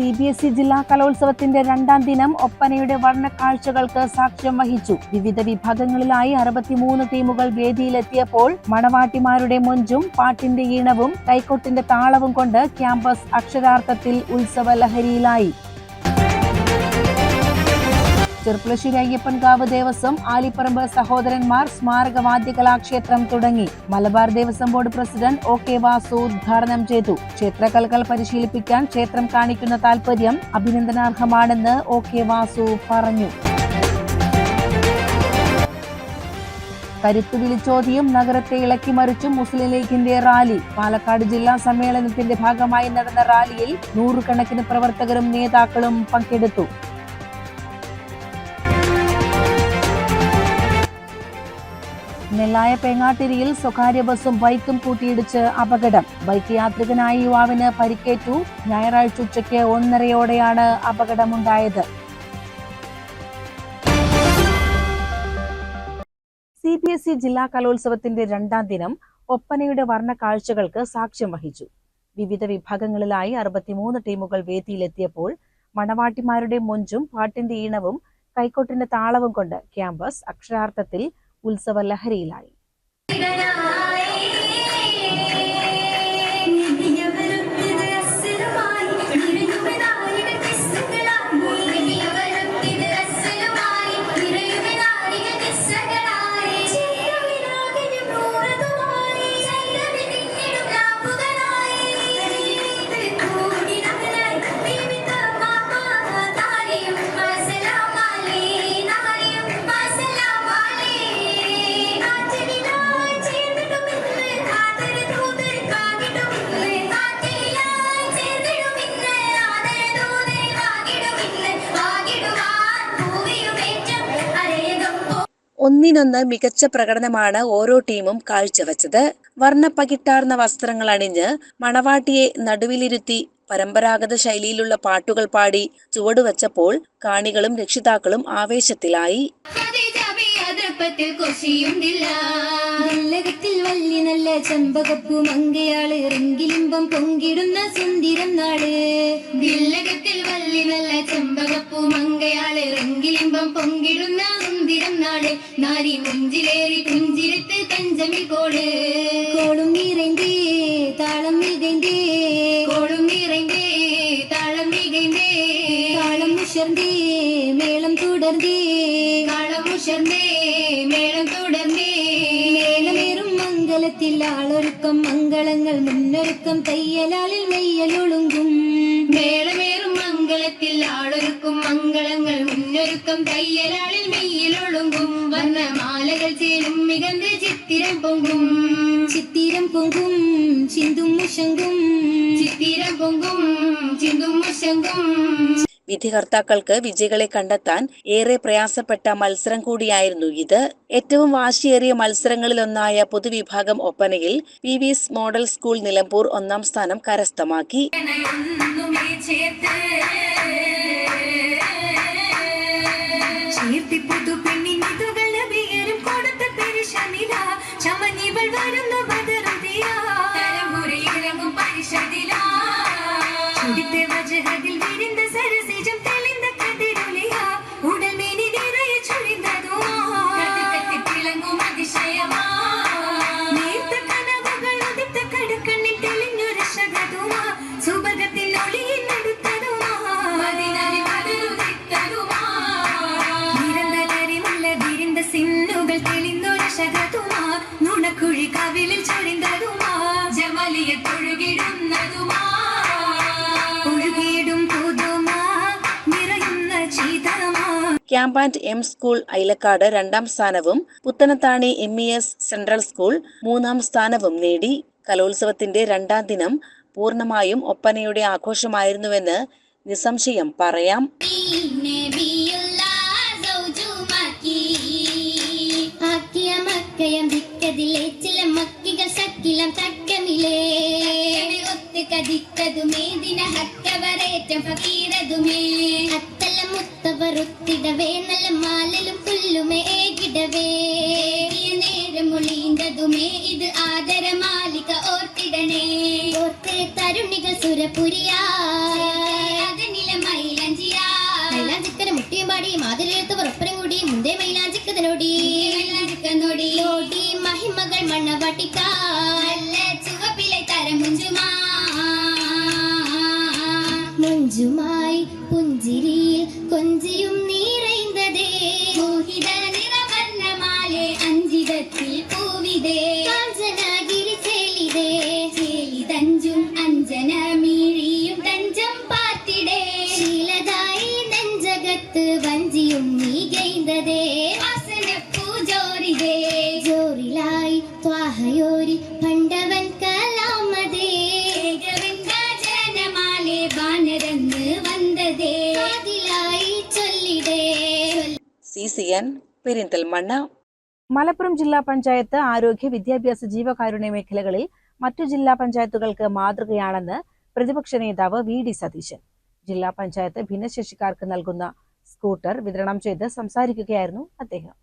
C B S E ജില്ലാ കലോത്സവത്തിന്റെ രണ്ടാം ദിനം ഒപ്പനയുടെ വർണക്കാഴ്ചകൾക്ക് സാക്ഷ്യം വഹിച്ചു. വിവിധ വിഭാഗങ്ങളിലായി അറുപത്തിമൂന്ന് ടീമുകൾ വേദിയിലെത്തിയപ്പോൾ മണവാട്ടിമാരുടെ മൊഞ്ചും പാട്ടിന്റെ ഈണവും കൈക്കൊട്ടിന്റെ താളവും കൊണ്ട് ക്യാമ്പസ് അക്ഷരാർത്ഥത്തിൽ ഉത്സവ ലഹരിയിലായി ചെർപ്പുളശ്ശേരി അയ്യപ്പൻകാവ് ദേവസ്വം ആലിപ്പറമ്പ് സഹോദരന്മാർ സ്മാരക വാദ്യകലാക്ഷേത്രം തുടങ്ങി. Malabar Devaswom board president O K Vasu ഉദ്ഘാടനം ചെയ്തു. ക്ഷേത്രകലകൾ പരിശീലിപ്പിക്കാൻ ക്ഷേത്രം കാണിക്കുന്ന താൽപര്യം അഭിനന്ദനാർഹമാണെന്ന് ഒ കെ വാസു പറഞ്ഞു. കരുത്തു വിളിച്ചോതിയും നഗരത്തെ ഇളക്കിമറിച്ചും മുസ്ലിം ലീഗിന്റെ റാലി. പാലക്കാട് ജില്ലാ സമ്മേളനത്തിന്റെ ഭാഗമായി നടന്ന റാലിയിൽ നൂറുകണക്കിന് പ്രവർത്തകരും നേതാക്കളും പങ്കെടുത്തു. നെല്ലായ പേങ്ങാട്ടിരിയിൽ സ്വകാര്യ ബസും ബൈക്കും കൂട്ടിയിടിച്ച് അപകടം. ബൈക്ക് യാത്രികനായ യുവാവിന് പരിക്കേറ്റു. ഞായറാഴ്ച ഉച്ചയ്ക്ക് ഒന്നരയോടെയാണ് അപകടമുണ്ടായത്. സി ബി എസ് ഇ ജില്ലാ കലോത്സവത്തിന്റെ രണ്ടാം ദിനം ഒപ്പനയുടെ വർണ കാഴ്ചകൾക്ക് സാക്ഷ്യം വഹിച്ചു. വിവിധ വിഭാഗങ്ങളിലായി അറുപത്തിമൂന്ന് ടീമുകൾ വേദിയിലെത്തിയപ്പോൾ മണവാട്ടിമാരുടെ മൊഞ്ചും പാട്ടിന്റെ ഈണവും കൈക്കോട്ടിന്റെ താളവും കൊണ്ട് ക്യാമ്പസ് അക്ഷരാർത്ഥത്തിൽ ഉത്സവ ലഹരിയിലായി ഒന്നിനൊന്ന് മികച്ച പ്രകടനമാണ് ഓരോ ടീമും കാഴ്ചവെച്ചത്. വർണപ്പകിട്ടാർന്ന വസ്ത്രങ്ങൾ അണിഞ്ഞ് മണവാട്ടിയെ നടുവിലിരുത്തി പരമ്പരാഗത ശൈലിയിലുള്ള പാട്ടുകൾ പാടി ചുവടുവച്ചപ്പോൾ കാണികളും രക്ഷിതാക്കളും ആവേശത്തിലായി. വലിപ്പത്തിൽ കുശിയുന്നില്ല. നല്ലകത്തിൽ വല്ലി നല്ല ചെമ്പകപ്പു മങ്കയാൾ റെങ്കിലിമ്പം പൊങ്കിടുന്ന സുന്ദരം നാട് വില്ലകത്തിൽ വല്ലി നല്ല ചെമ്പകപ്പു മങ്കയാൾ റെങ്കിലിമ്പം പൊങ്കിടുന്ന സുന്ദരം നാട് നാരി മുഞ്ചിലേറി പുഞ്ചിരത്ത് തഞ്ചമി കോട് കോളും നിറൈന്തേ താളം മികൈന്തേ കോളും നിറൈന്തേ താളം മികൈന്തേ താളം ഉഷർന്തേ മേളം തുടർന്നേ താളം ഉഷർന്നേ ആളൊരുക്കം മംഗളങ്ങൾ മുന്നൊരുക്കം തയ്യലാലിൽ മെയ്യലൊളുങ്കും മേളമേറും മംഗളത്തിൽ ആളൊരുക്കും മംഗളങ്ങൾ മുന്നൊരുക്കം തയ്യലാളിൽ മെയ്യലൊളുങ്കും വന്ന മാലകൾ ചേരും മികந்த ചിത്തിരം പൊങ്കും. ചിത്തിരം പൊങ്കും ചിന്തും മുശങ്കും ചിത്തിരം പൊങ്കും ചിന്തും മുഷങ്കും വിധികർത്താക്കൾക്ക് വിജയികളെ കണ്ടെത്താൻ ഏറെ പ്രയാസപ്പെട്ട മത്സരം കൂടിയായിരുന്നു ഇത്. ഏറ്റവും വാശിയേറിയ മത്സരങ്ങളിലൊന്നായ പൊതുവിഭാഗം ഒപ്പനയിൽ പി വിസ് മോഡൽ സ്കൂൾ നിലമ്പൂർ ഒന്നാം സ്ഥാനം കരസ്ഥമാക്കി. Camp and M school Ailakkad രണ്ടാം സ്ഥാനവും Puthanathani M E S central school മൂന്നാം സ്ഥാനവും നേടി. കലോത്സവത്തിന്റെ രണ്ടാം ദിനം പൂർണമായും ഒപ്പനയുടെ ആഘോഷമായിരുന്നുവെന്ന് നിസ്സംശയം പറയാം. ചില മക്കികൾ സക്കിലം തക്കമിലേ ഒത്ത് കതിക്കതുമേ ദിന ഹക്കവരേറ്റം ഫക്കീരതുമേ അത്തല മുത്തവർ ഒത്തിടവേ നല്ല മാലലും പുല്ലുമേ ഏകിടവേ. ഈ നേരം മൊളിന്തതുമേ ഇത് ആദര മാലിക ഓർത്തിടണേ. ഓർത്തെ തരുണികൾ സുരപുരിയാ. മുട്ടിയും പാടി മാതിരിയെടുത്തവർ ഒപ്പരം കൂടി മുന്തേ മൈലാഞ്ചിക്കതനോടി. ഓടി മഹിമകൾ മണ്ണവട്ടിക്ക നല്ല ചുവപ്പിലെ തരം മുഞ്ചുമാ മുഞ്ചുമായി പുഞ്ചിരിയിൽ കൊഞ്ചിയും നീറൈന്തതേ മോഹിത പെരിന്തൽമണ്ണ. മലപ്പുറം ജില്ലാ പഞ്ചായത്ത് ആരോഗ്യ വിദ്യാഭ്യാസ ജീവകാരുണ്യ മേഖലകളിൽ മറ്റു ജില്ലാ പഞ്ചായത്തുകൾക്ക് മാതൃകയാണെന്ന് പ്രതിപക്ഷ നേതാവ് വി ഡി സതീശൻ. ജില്ലാ പഞ്ചായത്ത് ഭിന്നശേഷിക്കാർക്ക് നൽകുന്ന സ്കൂട്ടർ വിതരണം ചെയ്ത് സംസാരിക്കുകയായിരുന്നു അദ്ദേഹം.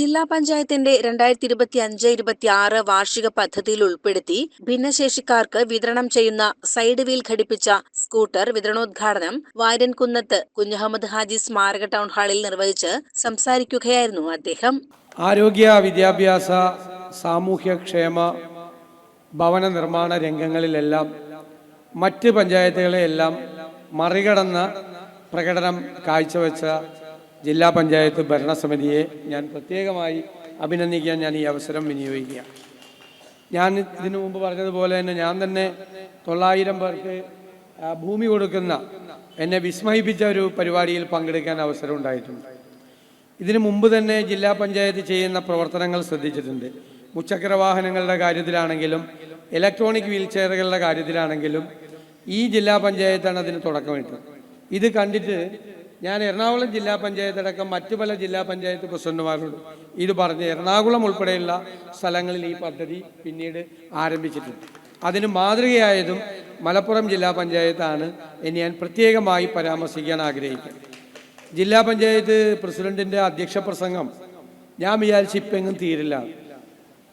ജില്ലാ പഞ്ചായത്തിന്റെ രണ്ടായിരത്തി ഇരുപത്തി അഞ്ച് ഇരുപത്തി ആറ് വാർഷിക പദ്ധതിയിൽ ഉൾപ്പെടുത്തി ഭിന്നശേഷിക്കാർക്ക് വിതരണം ചെയ്യുന്ന സൈഡ് വീൽ ഘടിപ്പിച്ച സ്കൂട്ടർ വിതരണോദ്ഘാടനം വാര്യൻകുന്നത്ത് കുഞ്ഞഹമ്മദ് ഹാജി സ്മാരക ടൗൺ ഹാളിൽ നിർവഹിച്ച് സംസാരിക്കുകയായിരുന്നു അദ്ദേഹം. ആരോഗ്യ വിദ്യാഭ്യാസ സാമൂഹ്യക്ഷേമ ഭവന നിർമ്മാണ രംഗങ്ങളിലെല്ലാം മറ്റ് പഞ്ചായത്തുകളെയെല്ലാം മറികടന്ന പ്രകടനം കാഴ്ചവെച്ച ജില്ലാ പഞ്ചായത്ത് ഭരണസമിതിയെ ഞാൻ പ്രത്യേകമായി അഭിനന്ദിക്കാൻ ഞാൻ ഈ അവസരം വിനിയോഗിക്കുക ഞാൻ ഇതിനു മുമ്പ് പറഞ്ഞതുപോലെ തന്നെ ഞാൻ തന്നെ തൊള്ളായിരം പേർക്ക് ഭൂമി കൊടുക്കുന്ന എന്നെ വിസ്മയിപ്പിച്ച ഒരു പരിപാടിയിൽ പങ്കെടുക്കാൻ അവസരം ഉണ്ടായിട്ടുണ്ട്. ഇതിനു മുമ്പ് തന്നെ ജില്ലാ പഞ്ചായത്ത് ചെയ്യുന്ന പ്രവർത്തനങ്ങൾ ശ്രദ്ധിച്ചിട്ടുണ്ട്. മുച്ചക്ര വാഹനങ്ങളുടെ കാര്യത്തിലാണെങ്കിലും ഇലക്ട്രോണിക് വീൽ ചെയറുകളുടെ കാര്യത്തിലാണെങ്കിലും ഈ ജില്ലാ പഞ്ചായത്താണ് അതിന് തുടക്കമിട്ടത്. ഇത് കണ്ടിട്ട് ഞാൻ എറണാകുളം ജില്ലാ പഞ്ചായത്ത് അടക്കം മറ്റു പല ജില്ലാ പഞ്ചായത്ത് പ്രസിഡന്റുമാരുണ്ട് ഇത് പറഞ്ഞ് എറണാകുളം ഉൾപ്പെടെയുള്ള സ്ഥലങ്ങളിൽ ഈ പദ്ധതി പിന്നീട് ആരംഭിച്ചിട്ടുണ്ട്. അതിന് മാതൃകയായതും മലപ്പുറം ജില്ലാ പഞ്ചായത്താണ് എന്ന് ഞാൻ പ്രത്യേകമായി പരാമർശിക്കാൻ ആഗ്രഹിക്കുന്നത് ജില്ലാ പഞ്ചായത്ത് പ്രസിഡന്റിന്റെ അധ്യക്ഷ പ്രസംഗം ഞാൻ വിചാരിച്ച് ഇപ്പെങ്ങും തീരില്ല.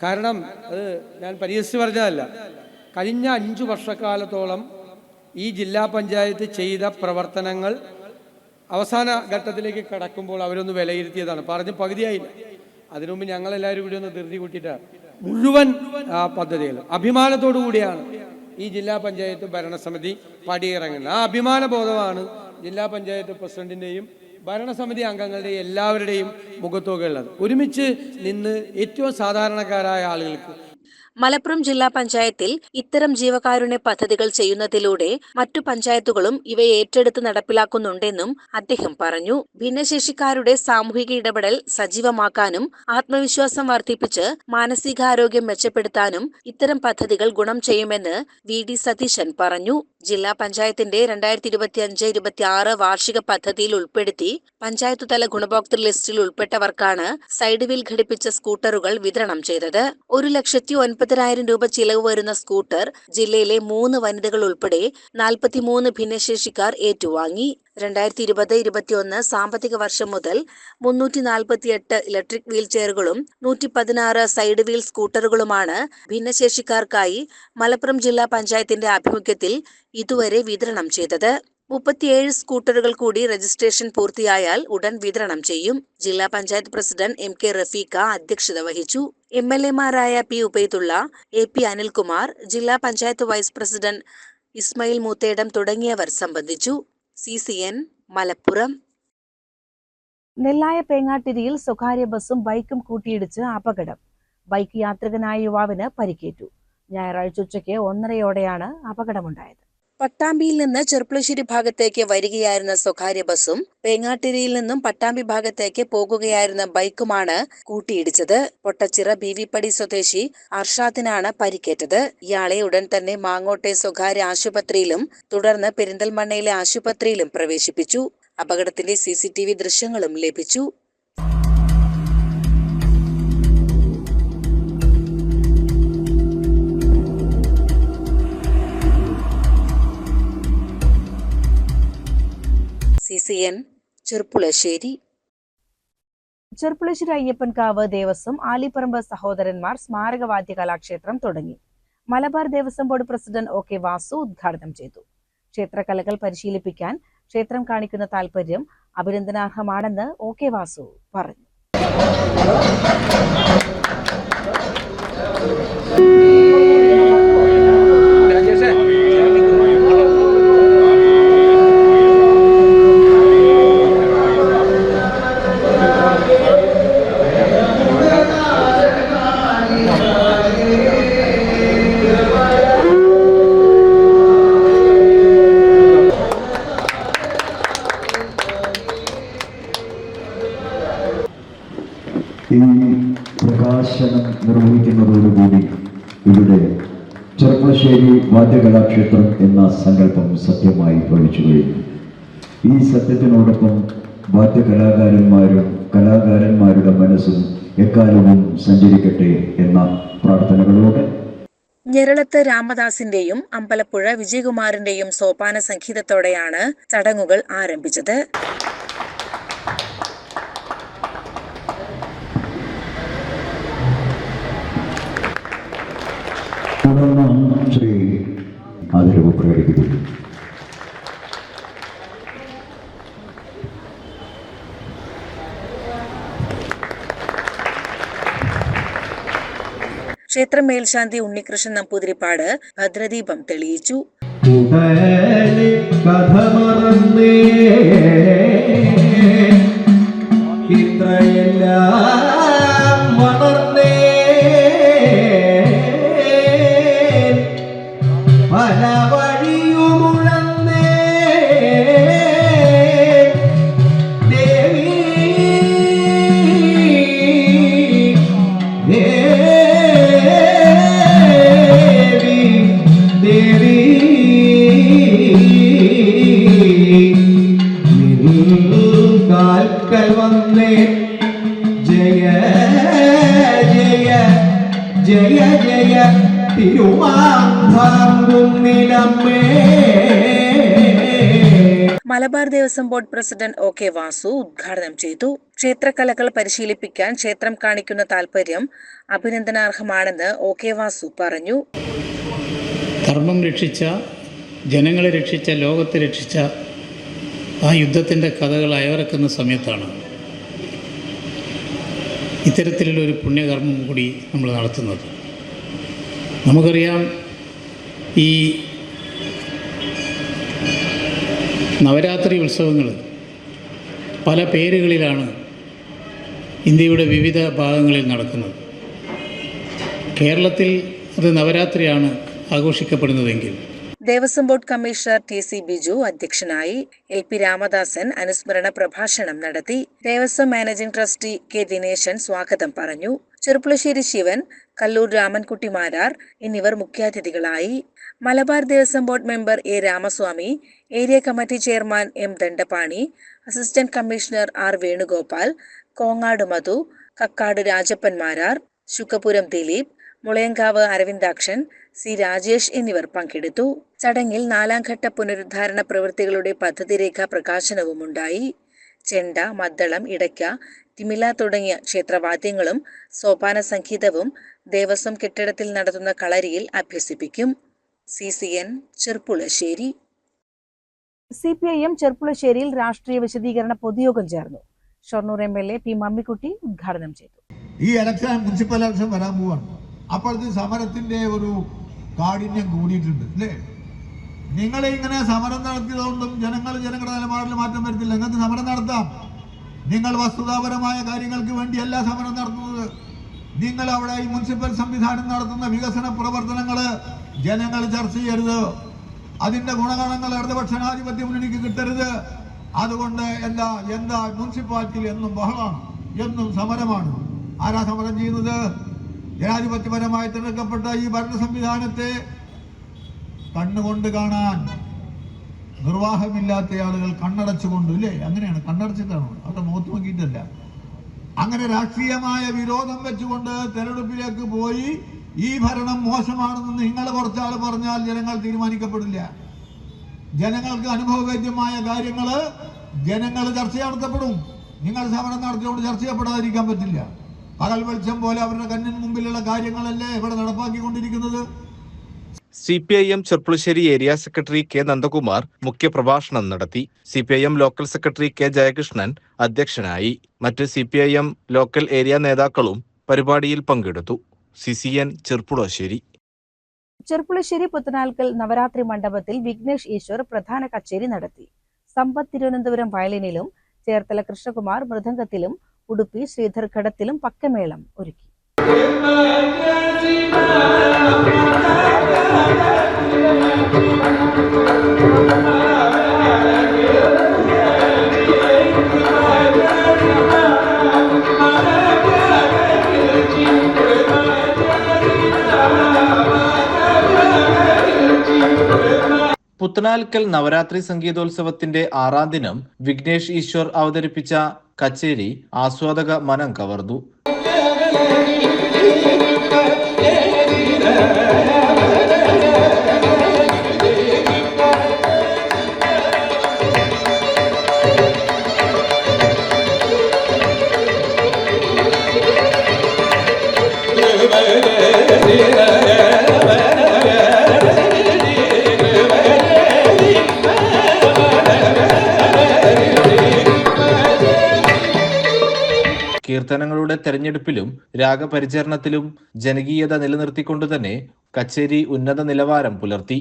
കാരണം അത് ഞാൻ പരിഹസിച്ച് പറഞ്ഞതല്ല. കഴിഞ്ഞ അഞ്ചു വർഷക്കാലത്തോളം ഈ ജില്ലാ പഞ്ചായത്ത് ചെയ്ത പ്രവർത്തനങ്ങൾ അവസാന ഘട്ടത്തിലേക്ക് കടക്കുമ്പോൾ അവരൊന്ന് വിലയിരുത്തിയതാണ്. പറഞ്ഞ് പകുതിയായില്ല. അതിനു മുമ്പ് ഞങ്ങളെല്ലാവരും കൂടി ഒന്ന് ധൃതി കൂട്ടിയിട്ടാണ് മുഴുവൻ പദ്ധതികൾ. അഭിമാനത്തോടു കൂടിയാണ് ഈ ജില്ലാ പഞ്ചായത്ത് ഭരണസമിതി പടിയിറങ്ങുന്നത്. ആ അഭിമാന ബോധമാണ് ജില്ലാ പഞ്ചായത്ത് പ്രസിഡന്റിന്റെയും ഭരണസമിതി അംഗങ്ങളുടെയും എല്ലാവരുടെയും മുഖത്തുകയുള്ളത് ഒരുമിച്ച് നിന്ന് ഏറ്റവും സാധാരണക്കാരായ ആളുകൾക്ക് മലപ്പുറം ജില്ലാ പഞ്ചായത്തിൽ ഇത്തരം ജീവകാരുണ്യ പദ്ധതികൾ ചെയ്യുന്നതിലൂടെ മറ്റു പഞ്ചായത്തുകളും ഇവയെ ഏറ്റെടുത്ത് നടപ്പിലാക്കുന്നുണ്ടെന്നും അദ്ദേഹം പറഞ്ഞു. ഭിന്നശേഷിക്കാരുടെ സാമൂഹിക ഇടപെടൽ സജീവമാക്കാനും ആത്മവിശ്വാസം വർദ്ധിപ്പിച്ച് മാനസികാരോഗ്യം മെച്ചപ്പെടുത്താനും ഇത്തരം പദ്ധതികൾ ഗുണം ചെയ്യുമെന്ന് വി. ഡി. സതീശൻ പറഞ്ഞു. ജില്ലാ പഞ്ചായത്തിന്റെ രണ്ടായിരത്തി ഇരുപത്തി അഞ്ച് ഇരുപത്തി ആറ് വാർഷിക പദ്ധതിയിൽ ഉൾപ്പെടുത്തി പഞ്ചായത്ത് തല ഗുണഭോക്തൃ ലിസ്റ്റിൽ ഉൾപ്പെട്ടവർക്കാണ് സൈഡ് വീൽ ഘടിപ്പിച്ച സ്കൂട്ടറുകൾ വിതരണം ചെയ്തത്. ഒരു ലക്ഷത്തി ഒൻപതിനായിരം രൂപ ചിലവ് വരുന്ന സ്കൂട്ടർ ജില്ലയിലെ മൂന്ന് വനിതകൾ ഉൾപ്പെടെ നാൽപ്പത്തിമൂന്ന് ഭിന്നശേഷിക്കാർ ഏറ്റുവാങ്ങി. രണ്ടായിരത്തി ഇരുപത് ഇരുപത്തിയൊന്ന് സാമ്പത്തിക വർഷം മുതൽ മുന്നൂറ്റി നാൽപ്പത്തിയെട്ട് ഇലക്ട്രിക് വീൽ ചെയറുകളും നൂറ്റി പതിനാറ് സൈഡ് വീൽ സ്കൂട്ടറുകളുമാണ് ഭിന്നശേഷിക്കാർക്കായി മലപ്പുറം ജില്ലാ പഞ്ചായത്തിന്റെ ആഭിമുഖ്യത്തിൽ ഇതുവരെ വിതരണം ചെയ്തത്. മുപ്പത്തിയേഴ് സ്കൂട്ടറുകൾ കൂടി രജിസ്ട്രേഷൻ പൂർത്തിയായാൽ ഉടൻ വിതരണം ചെയ്യും. ജില്ലാ panchayat president M K Rafeeqa അധ്യക്ഷത വഹിച്ചു. M L എമാരായ P Ubaidulla A P Anilkumar ജില്ലാ പഞ്ചായത്ത് വൈസ് പ്രസിഡന്റ് ഇസ്മയിൽ മൂത്തേടം തുടങ്ങിയവർ സംബന്ധിച്ചു. C C N Malappuram. Nellaya പേങ്ങാട്ടിരിയിൽ സ്വകാര്യ ബസ്സും ബൈക്കും കൂട്ടിയിടിച്ച് അപകടം. ബൈക്ക് യാത്രികനായ യുവാവിന് പരിക്കേറ്റു. ഞായറാഴ്ച ഉച്ചയ്ക്ക് ഒന്നരയോടെയാണ് അപകടമുണ്ടായത്. പട്ടാമ്പിയിൽ നിന്ന് ചെർപ്പുളശ്ശേരി ഭാഗത്തേക്ക് വരികയായിരുന്ന സ്വകാര്യ ബസും പേങ്ങാട്ടിരിയിൽ നിന്നും പട്ടാമ്പി ഭാഗത്തേക്ക് പോകുകയായിരുന്ന ബൈക്കുമാണ് കൂട്ടിയിടിച്ചത്. പൊട്ടച്ചിറ ബി വി പടി സ്വദേശി അർഷാദിനാണ് പരിക്കേറ്റത്. ഇയാളെ ഉടൻ തന്നെ മാങ്ങോട്ടെ സ്വകാര്യ ആശുപത്രിയിലും തുടർന്ന് പെരിന്തൽമണ്ണയിലെ ആശുപത്രിയിലും പ്രവേശിപ്പിച്ചു. അപകടത്തിന്റെ സി ദൃശ്യങ്ങളും ലഭിച്ചു. C C N Cherpulassery. Cherpulassery Ayyappankavu Devaswom Alipparamba സഹോദരന്മാർ സ്മാരകവാദ്യ കലാക്ഷേത്രം തുടങ്ങി. Malabar Devaswom board president O K Vasu ഉദ്ഘാടനം ചെയ്തു. ക്ഷേത്രകലകൾ പരിശീലിപ്പിക്കാൻ ക്ഷേത്രം കാണിക്കുന്ന താല്പര്യം അഭിനന്ദനാർഹമാണെന്ന് ഒ കെ വാസു പറഞ്ഞു. സത്യമായി ഭവിച്ചു കഴിഞ്ഞു. ഈ സത്യത്തിനോടൊപ്പം വാദ്യകലാകാരന്മാരും കലാകാരന്മാരുടെ മനസ്സും എക്കാലവും സഞ്ചരിക്കട്ടെ എന്ന പ്രാർത്ഥനകളോടെ ഞെരളത്ത് രാമദാസിന്റെയും അമ്പലപ്പുഴ വിജയകുമാറിന്റെയും സോപാന സംഗീതത്തോടെയാണ് ചടങ്ങുകൾ ആരംഭിച്ചത്. തുടർന്ന് ശ്രീ ആദരവ് പ്രകടിപ്പിക്കുന്നു ക്ഷേത്രം മേൽശാന്തി ഉണ്ണികൃഷ്ണൻ നമ്പൂതിരിപ്പാട് ഭദ്രദീപം തെളിയിച്ചു. ഇത്രയെല്ലാം കാൽക്കൽ വന്നേ. ജയ ജയ ജയ ജയ. തിരുമാന്താങ്കുന്നിലമ്മേ Malabar Devaswom board president O K Vasu ഉദ്ഘാടനം ചെയ്തു. ക്ഷേത്രകലകൾ പരിശീലിപ്പിക്കാൻ ക്ഷേത്രം കാണിക്കുന്ന താല്പര്യം അഭിനന്ദനാർഹമാണെന്ന് ഒ കെ വാസു പറഞ്ഞു. ധർമ്മം രക്ഷിച്ച ജനങ്ങളെ രക്ഷിച്ച ലോകത്തെ രക്ഷിച്ച ആ യുദ്ധത്തിന്റെ കഥകൾ അയവിറക്കുന്ന സമയത്താണ്. ഇത്തരത്തിലുള്ള ഒരു പുണ്യകർമ്മം കൂടി നമ്മൾ നടത്തുന്നത്. നമുക്കറിയാം ഈ നവരാത്രി ഉത്സവങ്ങൾ പല പേരുകളിലാണ് ഇന്ത്യയുടെ വിവിധ ഭാഗങ്ങളിൽ നടക്കുന്നത്. കേരളത്തിൽ അത് നവരാത്രിയാണ് ആഘോഷിക്കപ്പെടുന്നതെങ്കിൽ Devaswom board commissioner T C Biju അധ്യക്ഷനായി എൽ പി രാമദാസൻ അനുസ്മരണ പ്രഭാഷണം നടത്തി Devaswom managing trustee K Dineshan സ്വാഗതം പറഞ്ഞു. ചെറുപ്പുളശ്ശേരി ശിവൻ കല്ലൂർ രാമൻകുട്ടി മാരാർ എന്നിവർ മുഖ്യാതിഥികളായി. Malabar Devaswom board member A Ramaswamy area committee chairman M Dandapani assistant commissioner R Venugopal Kongad Madhu Kakkad Rajappan Marar Shukapuram Dileep Mulayankavu Aravindakshan C Rajesh എന്നിവർ പങ്കെടുത്തു. ചടങ്ങിൽ നാലാംഘട്ട പുനരുദ്ധാരണ പ്രവൃത്തികളുടെ പദ്ധതിരേഖ പ്രകാശനവുമുണ്ടായി. ചെണ്ട മദ്ദളം ഇടയ്ക്ക തിമില തുടങ്ങിയ ക്ഷേത്രവാദ്യങ്ങളും സോപാന സംഗീതവും ദേവസ്വം കെട്ടിടത്തിൽ നടത്തുന്ന കളരിയിൽ അഭ്യസിപ്പിക്കും. C C N Cherpulassery. C P I M ചെർപ്പുളശ്ശേരിയിൽ രാഷ്ട്രീയ വിശദീകരണ പൊതുയോഗം ചേർന്നു. Shoranur M L A P Mammikutty ഉദ്ഘാടനം ചെയ്തു. ഈ ഇലക്ഷൻ മുനിസിപ്പൽ ഇലക്ഷൻ വരാൻ പോവാണ്. അപ്പോഴത്തെ സമരത്തിന്റെ ഒരു കാഠിന്യം കൂടിയിട്ടുണ്ട് അല്ലേ? നിങ്ങൾ ഇങ്ങനെ സമരം നടത്തിയതുകൊണ്ടും ജനങ്ങൾ ജനങ്ങളുടെ നിലപാടിൽ മാറ്റം വരുത്തില്ല. നിങ്ങൾക്ക് സമരം നടത്താം. നിങ്ങൾ വസ്തുതാപരമായ കാര്യങ്ങൾക്ക് വേണ്ടിയല്ല സമരം നടത്തുന്നത്. നിങ്ങൾ അവിടെ ഈ മുനിസിപ്പൽ സംവിധാനം നടത്തുന്ന വികസന പ്രവർത്തനങ്ങൾ ജനങ്ങൾ ചർച്ച ചെയ്യരുത്. അതിന്റെ ഗുണഗണങ്ങൾ ഇടതുപക്ഷ ജനാധിപത്യ മുന്നണിക്ക് കിട്ടരുത്. അതുകൊണ്ട് എന്താ എന്താ മുനിസിപ്പാലിറ്റിയിൽ എന്നും ബഹളമാണ് എന്നും സമരമാണ്. ആരാ സമരം ചെയ്യുന്നത്? ജനാധിപത്യപരമായി തിരഞ്ഞെടുക്കപ്പെട്ട ഈ ഭരണ സംവിധാനത്തെ കണ്ണുകൊണ്ട് കാണാൻ നിർവാഹമില്ലാത്ത ആളുകൾ കണ്ണടച്ചുകൊണ്ട് ഇല്ലേ? അങ്ങനെയാണ്. കണ്ണടച്ചിട്ടാണ്? അവരുടെ മുഖത്ത് നോക്കിയിട്ടല്ല. അങ്ങനെ രാഷ്ട്രീയമായ വിരോധം വെച്ചുകൊണ്ട് തെരഞ്ഞെടുപ്പിലേക്ക് പോയി. ഈ ഭരണം മോശമാണെന്ന് നിങ്ങൾ കുറച്ചാൾ പറഞ്ഞാൽ ജനങ്ങൾ തീരുമാനിക്കപ്പെടില്ല. ജനങ്ങൾക്ക് അനുഭവവേദ്യമായ കാര്യങ്ങൾ ജനങ്ങൾ ചർച്ച നടത്തപ്പെടും. നിങ്ങൾ സമരം നടത്തിയോണ്ട് ചർച്ച ചെയ്യപ്പെടാതിരിക്കാൻ പറ്റില്ല. പകൽ വെളിച്ചം പോലെ അവരുടെ കണ്ണിന് മുമ്പിലുള്ള കാര്യങ്ങളല്ലേ ഇവിടെ നടപ്പാക്കിക്കൊണ്ടിരിക്കുന്നത്? C P I M Cherpulassery area secretary K Nandakumar മുഖ്യപ്രഭാഷണം നടത്തി. C P I M local secretary K Jayakrishnan അധ്യക്ഷനായി. മറ്റ് C P I M local area നേതാക്കളും പരിപാടിയിൽ പങ്കെടുത്തു. C C N Cherpulassery. Cherpulassery Puthanalkkal Navaratri മണ്ഡപത്തിൽ വിഘ്നേഷ് ഈശ്വർ പ്രധാന കച്ചേരി നടത്തി. സമ്പത്ത് തിരുവനന്തപുരം വയലിനിലും ചേർത്തല കൃഷ്ണകുമാർ മൃദംഗത്തിലും ഉടുപ്പി ശ്രീധർ ഘടത്തിലും പക്കമേളം ഒരുക്കി. പുത്തനാൽക്കൽ നവരാത്രി സംഗീതോത്സവത്തിന്റെ ആറാം ദിനം വിഘ്നേഷ് ഈശ്വർ അവതരിപ്പിച്ച കച്ചേരി ആസ്വാദക മനം കവർന്നു. കീർത്തനങ്ങളുടെ തെരഞ്ഞെടുപ്പിലും രാഗപരിചരണത്തിലും ജനകീയത നിലനിർത്തിക്കൊണ്ടുതന്നെ കച്ചേരി ഉന്നത നിലവാരം പുലർത്തി.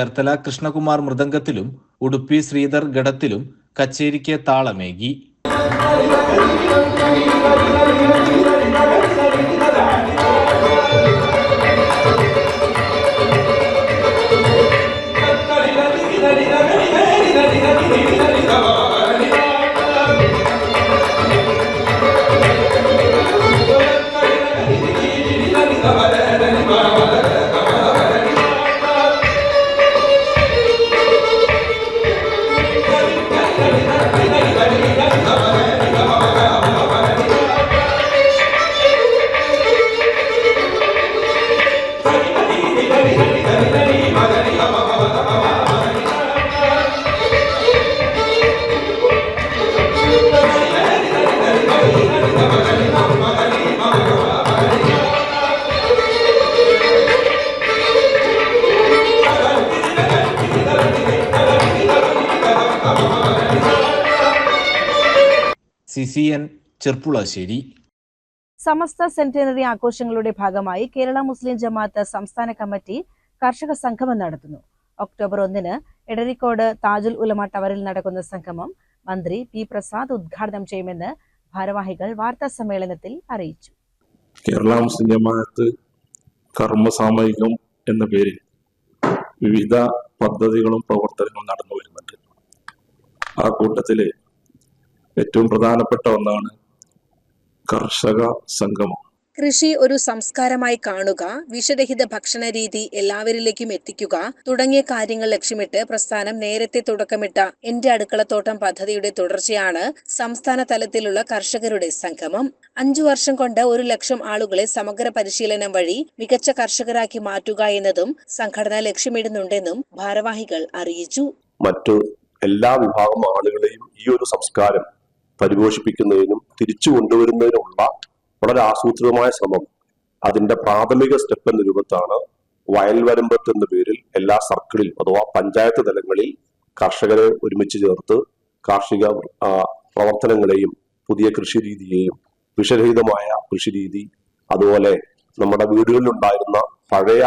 ചേർത്തല കൃഷ്ണകുമാർ മൃദംഗത്തിലും ഉടുപ്പി ശ്രീധർ ഗഡത്തിലും കച്ചേരിക്ക് താളമേകി. ചെർപ്പുളശ്ശേരി. സമസ്ത സെന്റിനറി ആഘോഷങ്ങളുടെ ഭാഗമായി കേരള മുസ്ലിം ജമാഅത്ത് സംസ്ഥാന കമ്മിറ്റി കർഷക സംഗമം നടത്തുന്നു. ഒക്ടോബർ ഒന്നിന് എടരിക്കോട് താജുൽ ഉലമ ടവറിൽ നടക്കുന്ന സംഗമം മന്ത്രി പി പ്രസാദ് ഉദ്ഘാടനം ചെയ്യുമെന്ന് ഭാരവാഹികൾ വാർത്താ സമ്മേളനത്തിൽ അറിയിച്ചു. കേരള മുസ്ലിം ജമാഅത്ത് കർമ്മ സാമൂഹികം എന്ന പേരിൽ വിവിധ പദ്ധതികളും പ്രവർത്തനങ്ങളും നടന്നു വരുന്നുണ്ട്. ആ കൂട്ടത്തിലെ ഏറ്റവും പ്രധാനപ്പെട്ട ഒന്നാണ് കർഷക സംഗമം. കൃഷി ഒരു സംസ്കാരമായി കാണുക വിഷരഹിത ഭക്ഷണ രീതി എല്ലാവരിലേക്കും എത്തിക്കുക തുടങ്ങിയ കാര്യങ്ങൾ ലക്ഷ്യമിട്ട് പ്രസ്ഥാനം നേരത്തെ തുടക്കമിട്ട എന്റെ അടുക്കളത്തോട്ടം പദ്ധതിയുടെ തുടർച്ചയാണ് സംസ്ഥാന തലത്തിലുള്ള കർഷകരുടെ സംഗമം. അഞ്ചു വർഷം കൊണ്ട് ഒരു ലക്ഷം ആളുകളെ സമഗ്ര പരിശീലനം വഴി മികച്ച കർഷകരാക്കി മാറ്റുക എന്നതും സംഘടന ലക്ഷ്യമിടുന്നുണ്ടെന്നും ഭാരവാഹികൾ അറിയിച്ചു. മറ്റു എല്ലാ വിഭാഗം ആളുകളെയും ഈ ഒരു സംസ്കാരം പരിപോഷിപ്പിക്കുന്നതിനും തിരിച്ചു കൊണ്ടുവരുന്നതിനുമുള്ള വളരെ ആസൂത്രിതമായ ശ്രമം. അതിന്റെ പ്രാഥമിക സ്റ്റെപ്പ് എന്ന രൂപത്താണ് വയൽവരമ്പത്ത് എന്ന പേരിൽ എല്ലാ സർക്കിളിൽ അഥവാ പഞ്ചായത്ത് തലങ്ങളിൽ കർഷകരെ ഒരുമിച്ച് ചേർത്ത് കാർഷിക പ്രവർത്തനങ്ങളെയും പുതിയ കൃഷി രീതിയെയും വിഷരഹിതമായ കൃഷി രീതി അതുപോലെ നമ്മുടെ വീടുകളിൽ ഉണ്ടായിരുന്ന പഴയ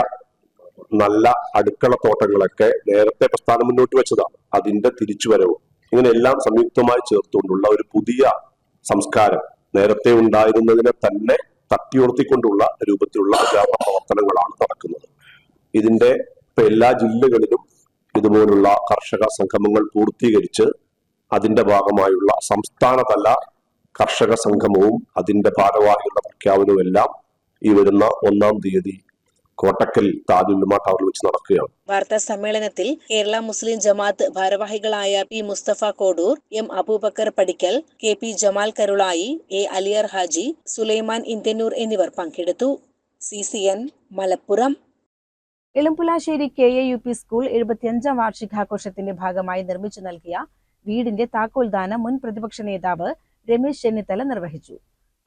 നല്ല അടുക്കളത്തോട്ടങ്ങളൊക്കെ നേരത്തെ പ്രസ്ഥാനം മുന്നോട്ട് വെച്ചതാണ്. അതിന്റെ തിരിച്ചുവരവും. ഇങ്ങനെ എല്ലാം സംയുക്തമായി ചേർത്തുകൊണ്ടുള്ള ഒരു പുതിയ സംസ്കാരം നേരത്തെ ഉണ്ടായിരുന്നതിനെ തന്നെ തട്ടിയുർത്തിക്കൊണ്ടുള്ള രൂപത്തിലുള്ള പ്രചാരണ പ്രവർത്തനങ്ങളാണ് നടക്കുന്നത്. ഇതിന്റെ ഇപ്പൊ എല്ലാ ജില്ലകളിലും ഇതുപോലുള്ള കർഷക സംഗമങ്ങൾ പൂർത്തീകരിച്ച് അതിന്റെ ഭാഗമായുള്ള സംസ്ഥാനതല കർഷക സംഗമവും അതിന്റെ ഭാരവാഹികളുടെ പ്രഖ്യാപനവും എല്ലാം ഈ വരുന്ന ഒന്നാം തീയതി കോട്ടക്കൽ താജുൽ ടവറിൽ വെച്ച് നടക്കുകയാണ്. വാർത്താ സമ്മേളനത്തിൽ കേരള മുസ്ലിം ജമാഅത്ത് ഭാരവാഹികളായ P Musthafa Kodur M Abubakar Padikkal K P Jamal Karulai A Aliyar Haji Sulaiman Indianoor എന്നിവർ പങ്കെടുത്തു. C C N Malappuram. Elumpulassery K A U P school എഴുപത്തിയഞ്ചാം വാർഷികാഘോഷത്തിന്റെ ഭാഗമായി നിർമ്മിച്ചു നൽകിയ വീടിന്റെ താക്കോൽദാനം മുൻ പ്രതിപക്ഷ നേതാവ് രമേശ് ചെന്നിത്തല നിർവഹിച്ചു.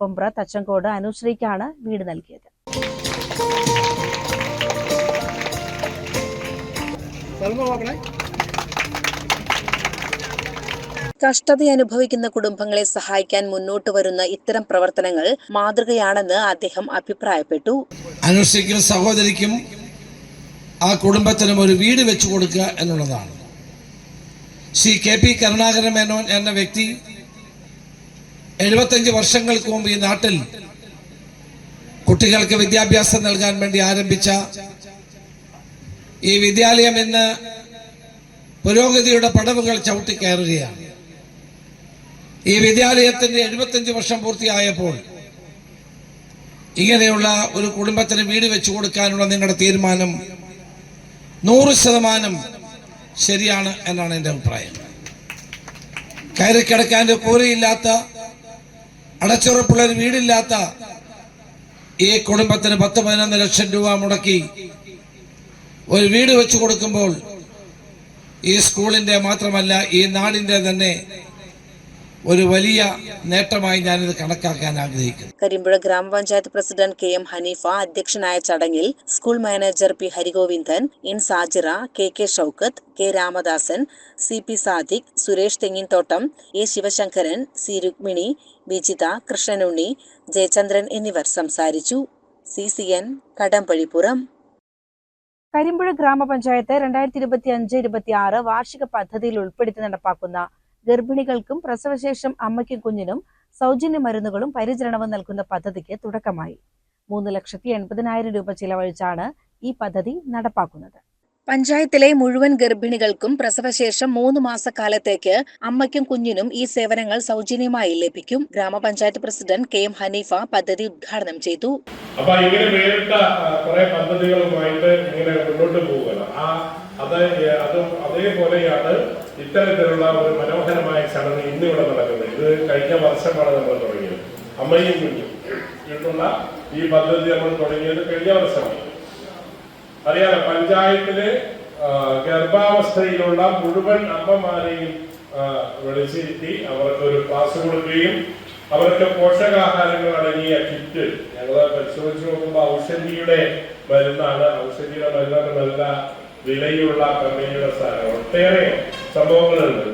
പൊമ്പ്ര തച്ചങ്കോട് അനുശ്രീക്കാണ് വീട് നൽകിയത്. കഷ്ടത അനുഭവിക്കുന്ന കുടുംബങ്ങളെ സഹായിക്കാൻ മുന്നോട്ട് വരുന്ന ഇത്തരം പ്രവർത്തനങ്ങൾ മാതൃകയാണെന്ന് അദ്ദേഹം അഭിപ്രായപ്പെട്ടു. അനുഷ്ഠിക്കും സഹോദരിക്കും ആ കുടുംബത്തിനും ഒരു വീട് വെച്ചു കൊടുക്കുക എന്നുള്ളതാണ്. ശ്രീ കെ പി കരുണാകരൻ മേനോൻ എന്ന വ്യക്തി എഴുപത്തഞ്ച് വർഷങ്ങൾക്ക് മുമ്പ് ഈ നാട്ടിൽ കുട്ടികൾക്ക് വിദ്യാഭ്യാസം നൽകാൻ വേണ്ടി ആരംഭിച്ച ഈ വിദ്യാലയം ഇന്ന് പുരോഗതിയുടെ പടവുകൾ ചവിട്ടിക്കയറുകയാണ് ഈ വിദ്യാലയത്തിന്റെ എഴുപത്തഞ്ച് വർഷം പൂർത്തിയായപ്പോൾ ഇങ്ങനെയുള്ള ഒരു കുടുംബത്തിന് വീട് വെച്ചു കൊടുക്കാനുള്ള നിങ്ങളുടെ തീരുമാനം നൂറ് ശതമാനം ശരിയാണ് എന്നാണ് എന്റെ അഭിപ്രായം. കയറി കിടക്കാൻ കൂരയില്ലാത്ത അടച്ചുറപ്പുള്ള ഒരു വീടില്ലാത്ത ഈ കുടുംബത്തിന് പത്ത് പതിനൊന്ന് ലക്ഷം രൂപ മുടക്കി ഒരു വീട് വെച്ചു കൊടുക്കുമ്പോൾ ഈ സ്കൂളിന്റെ മാത്രമല്ല ഈ നാടിന്റെ തന്നെ ഒരു വലിയ നേട്ടമായി ഞാനിത് കണക്കാക്കാൻ ആഗ്രഹിക്കുന്നു. കരിമ്പുഴ ഗ്രാമപഞ്ചായത്ത് പ്രസിഡന്റ് കെ എം ഹനീഫ അധ്യക്ഷനായ ചടങ്ങിൽ school manager P Harigovindan in Sajira K K Shoukath K Ramadasan C P Sadiq Suresh Thenginthottam A Sivasankaran C Rukmini Vijitha Krishnanunni Jayachandran എന്നിവർ സംസാരിച്ചു. C C N Kadambazhipuram. Karimpuzha ഗ്രാമപഞ്ചായത്ത് രണ്ടായിരത്തി ഇരുപത്തി അഞ്ച് ഇരുപത്തി ആറ് വാർഷിക പദ്ധതിയിൽ ഉൾപ്പെടുത്തി നടപ്പാക്കുന്ന ഗർഭിണികൾക്കും പ്രസവശേഷം അമ്മയ്ക്കും കുഞ്ഞിനും സൗജന്യ മരുന്നുകളും പരിചരണവും നൽകുന്ന പദ്ധതിക്ക് തുടക്കമായി. മൂന്ന് ലക്ഷത്തി എൺപതിനായിരം രൂപ ചിലവഴിച്ചാണ് ഈ പദ്ധതി നടപ്പാക്കുന്നത്. പഞ്ചായത്തിലെ മുഴുവൻ ഗർഭിണികൾക്കും പ്രസവശേഷം മൂന്ന് മാസക്കാലത്തേക്ക് അമ്മയ്ക്കും കുഞ്ഞിനും ഈ സേവനങ്ങൾ സൗജന്യമായി ലഭിക്കും. ഗ്രാമപഞ്ചായത്ത് പ്രസിഡന്റ് കെ എം ഹനീഫ പദ്ധതി ഉദ്ഘാടനം ചെയ്തു. അപ്പൊ ഇങ്ങനെ വേറിട്ട കുറെ പദ്ധതികളുമായിട്ട് ഇങ്ങനെ മുന്നോട്ട് പോവുകയാണ്. ആ അത് അത് അതേപോലെയാണ് ഇത്തരത്തിലുള്ള ഒരു മനോഹരമായ ചടങ്ങ് ഇന്നിവിടെ നടക്കുന്നത്. ഇത് കഴിഞ്ഞ വർഷമാണ് നമ്മൾ തുടങ്ങിയത്. അമ്മയും കുഞ്ഞും. ഇട്ടുള്ള ഈ പദ്ധതി നമ്മൾ തുടങ്ങിയത് കഴിഞ്ഞ വർഷമാണ്. അറിയാലോ പഞ്ചായത്തിൽ ഗർഭാവസ്ഥയിലുള്ള മുഴുവൻ അമ്മമാരെയും വിളിച്ചിരുത്തി അവർക്ക് ഒരു ക്ലാസ് കൊടുക്കുകയും അവർക്ക് പോഷകാഹാരങ്ങൾ അടങ്ങിയ കിറ്റ് ഞങ്ങൾ പരിശോധിച്ച് നോക്കുമ്പോൾ ഔഷധിയുടെ മരുന്നാണ്. ഔഷധിയുടെ മരുന്നാണ് നല്ല വിലയുള്ള കമ്പനിയുടെ സാധനം ഒട്ടേറെ സംഭവങ്ങളുണ്ട്.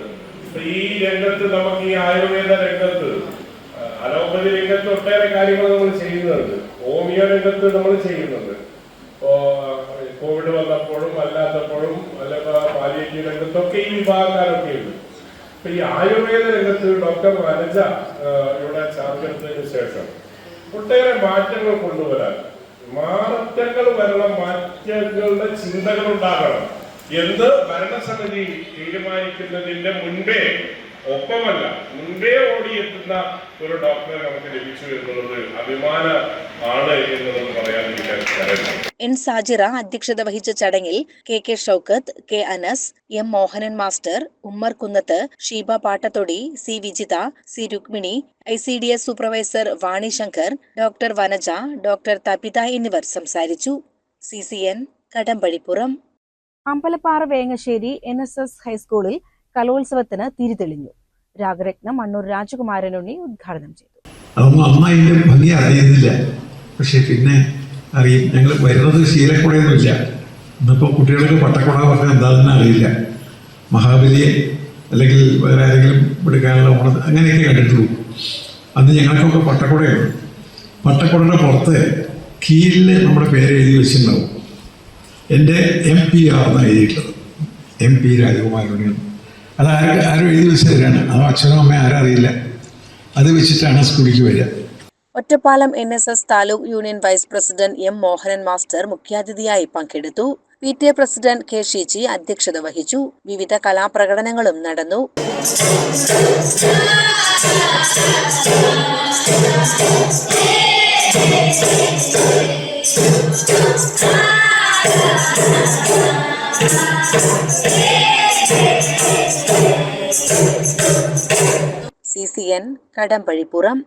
ഈ രംഗത്ത് നമുക്ക് ഈ ആയുർവേദ രംഗത്ത് അലോപ്പതി രംഗത്ത് ഒട്ടേറെ കാര്യങ്ങൾ നമ്മൾ ചെയ്യുന്നുണ്ട്. ഹോമിയോ രംഗത്ത് നമ്മൾ ചെയ്യുന്നുണ്ട്. കോവിഡ് വന്നപ്പോഴും അല്ലാത്തപ്പോഴും അല്ലെങ്കിൽ പാലിയേറ്റീവ് രംഗത്തൊക്കെ ഈ വിഭാഗക്കാരൊക്കെ ഉണ്ട് അപ്പൊ ഈ ആയുർവേദ രംഗത്ത് ഡോക്ടർ വനജ ഇവിടെ ചാർജ് എടുത്തതിന് ശേഷം ഒട്ടേറെ മാറ്റങ്ങൾ കൊണ്ടുവരാൻ മാറ്റങ്ങൾ വരണം മാറ്റങ്ങളുടെ ചിന്തകൾ ഉണ്ടാകണം. എന്ത് ഭരണസമിതി തീരുമാനിക്കുന്നതിന്റെ മുൻപേ ഒപ്പമല്ല മുൻപേ ഓടിയെത്തുന്ന ഒരു ഡോക്ടറെ നമുക്ക് ലഭിച്ചു എന്നുള്ളത് അഭിമാന ആണ് എന്നുള്ളത് പറയാതിരിക്കാൻ എൻ സാജിറ അധ്യക്ഷത വഹിച്ച ചടങ്ങിൽ K K Shoukath K Anas M Mohanan master Ummer Kunnath Sheeba Pattathodi C Vijitha C Rukmini I C D S supervisor Vani Shankar doctor Vanaja doctor Thapitha എന്നിവർ സംസാരിച്ചു. C C N Kadambazhipuram Ambalappara Vengassery N S S ഹൈസ്കൂളിൽ കലോത്സവത്തിന് തിരിതെളിഞ്ഞു. രാഗരത്നം മണ്ണൂർ രാജകുമാരനുണ്ണി ഉദ്ഘാടനം ചെയ്തു. അതൊന്നും അമ്മ അതിന്റെ ഭംഗി അറിയുന്നില്ല. പക്ഷെ പിന്നെ അറിയും. ഞങ്ങൾ വരുന്നത് ശീലക്കുടയൊന്നുമില്ല. ഇന്നിപ്പോൾ കുട്ടികൾക്ക് പട്ടക്കുട പറഞ്ഞാൽ എന്താണെന്ന് അറിയില്ല. മഹാബലിയെ അല്ലെങ്കിൽ വേറെ ആരെങ്കിലും എടുക്കാനുള്ള ഓണം അങ്ങനെയൊക്കെ കണ്ടിട്ടുള്ളൂ. അന്ന് ഞങ്ങൾക്കൊക്കെ പട്ടക്കുടയാണ് പട്ടക്കുടയുടെ പുറത്ത് കീഴിൽ നമ്മുടെ പേര് എഴുതി വെച്ചിട്ടുണ്ടാവും. എന്റെ എം പി ആർ എന്ന് എഴുതിയിട്ടുള്ളത്. എം പി രാജകുമാരൻ അത് ആരും ആരും എഴുതി വെച്ച് തരാണ് അതോ അച്ഛനും അമ്മ അറിയില്ല. അത് വെച്ചിട്ടാണ് സ്കൂളിലേക്ക് വരിക. Ottapalam N S S taluk union vice president M Mohanan master മുഖ്യാതിഥിയായി പങ്കെടുത്തു. P T A president K Sheeji അധ്യക്ഷത വഹിച്ചു. വിവിധ കലാപ്രകടനങ്ങളും നടന്നു. കടമ്പഴിപ്പുറം.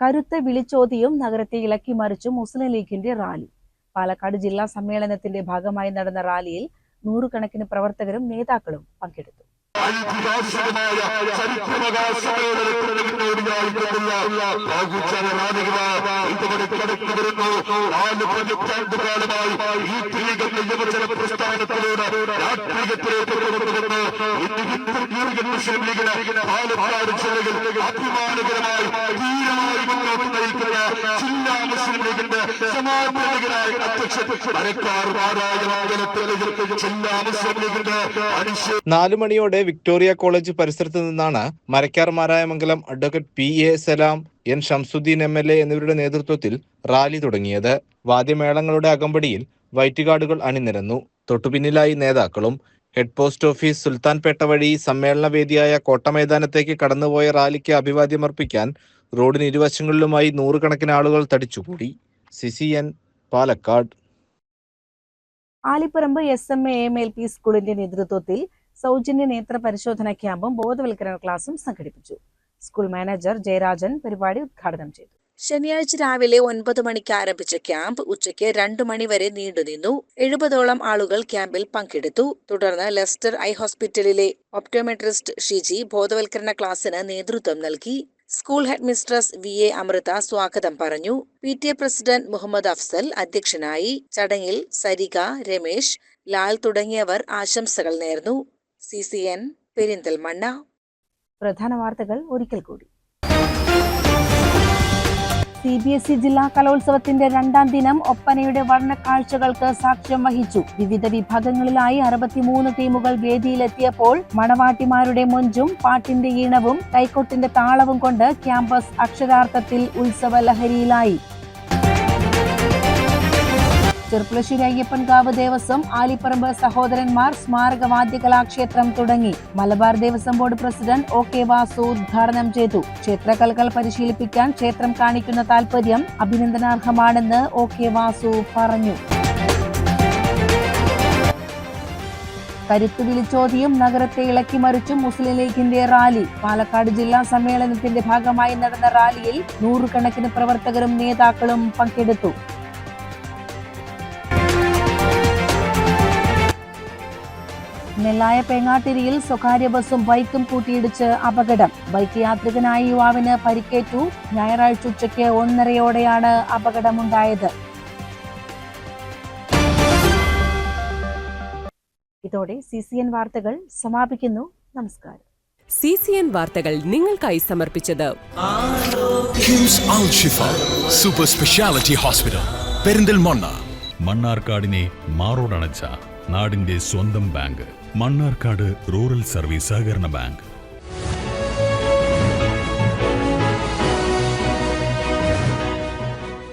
കരുത്ത് വിളിച്ചോതിയും നഗരത്തെ ഇളക്കി മറിച്ചും മുസ്ലിം ലീഗിന്റെ റാലി. പാലക്കാട് ജില്ലാ സമ്മേളനത്തിന്റെ ഭാഗമായി നടന്ന റാലിയിൽ നൂറുകണക്കിന് പ്രവർത്തകരും നേതാക്കളും പങ്കെടുത്തു. അഭിമാനകരമായി ധീരമായി മുന്നോട്ട് നയിക്കുന്ന ജില്ലാ മുസ്ലിം ലീഗിന്റെ സമാധാനകരായ അധ്യക്ഷ മരക്കാർ പാരായണത്തിൽ ജില്ലാ മുസ്ലിം ലീഗിന്റെ നാലു മണിയോടെ വിക്ടോറിയ കോളേജ് പരിസരത്ത് നിന്നാണ് Marakkar Marayamangalam advocate P A Salam N Shamsuddin M L A എന്നിവരുടെ നേതൃത്വത്തിൽ റാലി തുടങ്ങിയത്. വാദ്യമേളങ്ങളുടെ അകമ്പടിയിൽ വൈറ്റ് ഗാർഡുകൾ അണിനിരന്നു. തൊട്ടുപിന്നിലായി നേതാക്കളും ഹെഡ് പോസ്റ്റ് ഓഫീസ് സുൽത്താൻപേട്ട വഴി സമ്മേളന വേദിയായ കോട്ടമൈതാനത്തേക്ക് കടന്നുപോയ റാലിക്ക് അഭിവാദ്യമർപ്പിക്കാൻ റോഡിന് ഇരുവശങ്ങളിലുമായി നൂറുകണക്കിന് ആളുകൾ തടിച്ചുകൂടി. CC N Palakkad. Alipparamba S M A M L P സ്കൂളിന്റെ നേതൃത്വത്തിൽ സൗജന്യ നേത്ര പരിശോധന ക്യാമ്പും ബോധവൽക്കരണ ക്ലാസും സംഘടിപ്പിച്ചു. സ്കൂൾ മാനേജർ ജയരാജൻ പരിപാടി ഉദ്ഘാടനം ചെയ്തു. ശനിയാഴ്ച രാവിലെ ഒൻപത് മണിക്ക് ആരംഭിച്ച ക്യാമ്പ് ഉച്ചയ്ക്ക് രണ്ടു മണിവരെ നീണ്ടുനിന്നു എഴുപതോളം ആളുകൾ ക്യാമ്പിൽ പങ്കെടുത്തു. തുടർന്ന് ലെസ്റ്റർ ഐ ഹോസ്പിറ്റലിലെ ഒപ്റ്റോമെട്രിസ്റ്റ് ഷിജി ബോധവൽക്കരണ ക്ലാസ്സിന് നേതൃത്വം നൽകി. School head mistress V A Amrutha സ്വാഗതം പറഞ്ഞു. P T A president Muhammad Afsal അധ്യക്ഷനായി. ചടങ്ങിൽ സരിക രമേശ് ലാൽ തുടങ്ങിയവർ ആശംസകൾ നേർന്നു. C C N Perinthalmanna. പ്രധാന വാർത്തകൾ ഒരിക്കൽ കൂടി. സി ബി എസ് ഇ ജില്ലാ കലോത്സവത്തിന്റെ രണ്ടാം ദിനം ഒപ്പനയുടെ വർണക്കാഴ്ചകൾക്ക് സാക്ഷ്യം വഹിച്ചു. വിവിധ വിഭാഗങ്ങളിലായി അറുപത്തിമൂന്ന് ടീമുകൾ വേദിയിലെത്തിയപ്പോൾ മണവാട്ടിമാരുടെ മൊഞ്ചും പാട്ടിന്റെ ഈണവും കൈക്കൊട്ടിന്റെ താളവും കൊണ്ട് ക്യാമ്പസ് അക്ഷരാർത്ഥത്തിൽ ഉത്സവ ലഹരിയിലായി ചെർപ്പുളശ്ശേരി അയ്യപ്പൻകാവ് ദേവസ്വം ആലിപ്പറമ്പ് സഹോദരന്മാർ സ്മാരക വാദ്യകലാക്ഷേത്രം തുടങ്ങി. Malabar Devaswom board president O K Vasu ഉദ്ഘാടനം ചെയ്തു. ക്ഷേത്രകലകൾ പരിശീലിപ്പിക്കാൻ ക്ഷേത്രം കാണിക്കുന്ന താൽപര്യം അഭിനന്ദനാർഹമാണെന്ന് ഒ കെ വാസു പറഞ്ഞു. കരുത്ത് വിളിച്ചോതിയും നഗരത്തെ ഇളക്കി മറിച്ചും മുസ്ലിം ലീഗിന്റെ റാലി. പാലക്കാട് ജില്ലാ സമ്മേളനത്തിന്റെ ഭാഗമായി നടന്ന റാലിയിൽ നൂറുകണക്കിന് പ്രവർത്തകരും നേതാക്കളും പങ്കെടുത്തു. നെല്ലായ പേങ്ങാട്ടിരിയിൽ സ്വകാര്യ ബസും ബൈക്കും കൂട്ടിയിടിച്ച് അപകടം. ബൈക്ക് യാത്രികനായ യുവാവിന് പരിക്കേറ്റു. ഞായറാഴ്ച ഉച്ചയ്ക്ക് ഒന്നരയോടെയാണ് അപകടമുണ്ടായത്. ഇതോടെ സി സി എൻ വാർത്തകൾ സമാപിക്കുന്നു. നമസ്കാരം. സി സി എൻ വാർത്തകൾ നിങ്ങൾക്കായി സമർപ്പിച്ചത് KIMS Al Shifa super speciality hospital Perinthalmanna മണ്ണാർക്കാടിനെ മാറോടണച്ച നാടിന്റെ സ്വന്തം ബാങ്ക്. മണ്ണാർക്കാട് റൂറൽ സർവീസ് സഹകരണ ബാങ്ക്.